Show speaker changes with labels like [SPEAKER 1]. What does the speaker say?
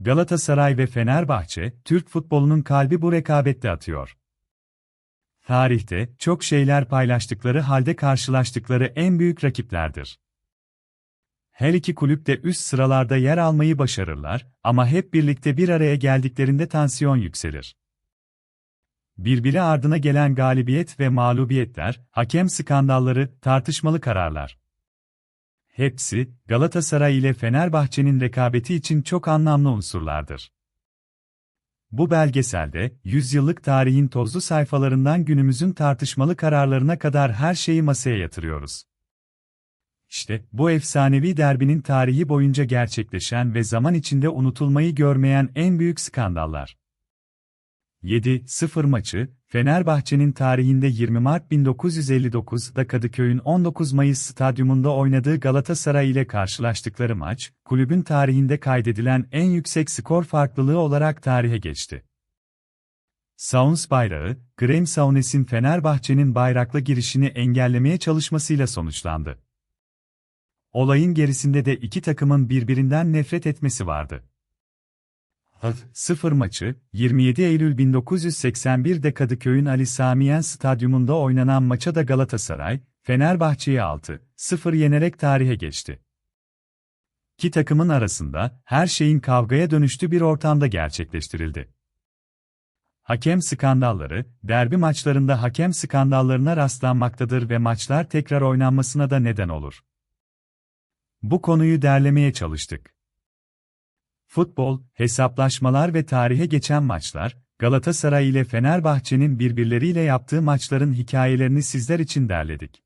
[SPEAKER 1] Galatasaray ve Fenerbahçe, Türk futbolunun kalbi bu rekabette atıyor. Tarihte çok şeyler paylaştıkları halde karşılaştıkları en büyük rakiplerdir. Her iki kulüp de üst sıralarda yer almayı başarırlar ama hep birlikte bir araya geldiklerinde tansiyon yükselir. Birbiri ardına gelen galibiyet ve mağlubiyetler, hakem skandalları, tartışmalı kararlar. Hepsi, Galatasaray ile Fenerbahçe'nin rekabeti için çok anlamlı unsurlardır. Bu belgeselde, yüzyıllık tarihin tozlu sayfalarından günümüzün tartışmalı kararlarına kadar her şeyi masaya yatırıyoruz. İşte, bu efsanevi derbinin tarihi boyunca gerçekleşen ve zaman içinde unutulmayı görmeyen en büyük skandallar. 7-0 maçı, Fenerbahçe'nin tarihinde 20 Mart 1959'da Kadıköy'ün 19 Mayıs stadyumunda oynadığı Galatasaray ile karşılaştıkları maç, kulübün tarihinde kaydedilen en yüksek skor farklılığı olarak tarihe geçti. Sauns bayrağı, Graham Saunes'in Fenerbahçe'nin bayrakla girişini engellemeye çalışmasıyla sonuçlandı. Olayın gerisinde de iki takımın birbirinden nefret etmesi vardı. 0 maçı, 27 Eylül 1981'de Kadıköy'ün Ali Samiyen Stadyumunda oynanan maça da Galatasaray, Fenerbahçe'yi 6-0 yenerek tarihe geçti. İki takımın arasında, her şeyin kavgaya dönüştüğü bir ortamda gerçekleştirildi. Hakem skandalları, derbi maçlarında hakem skandallarına rastlanmaktadır ve maçlar tekrar oynanmasına da neden olur. Bu konuyu derlemeye çalıştık. Futbol, hesaplaşmalar ve tarihe geçen maçlar, Galatasaray ile Fenerbahçe'nin birbirleriyle yaptığı maçların hikayelerini sizler için derledik.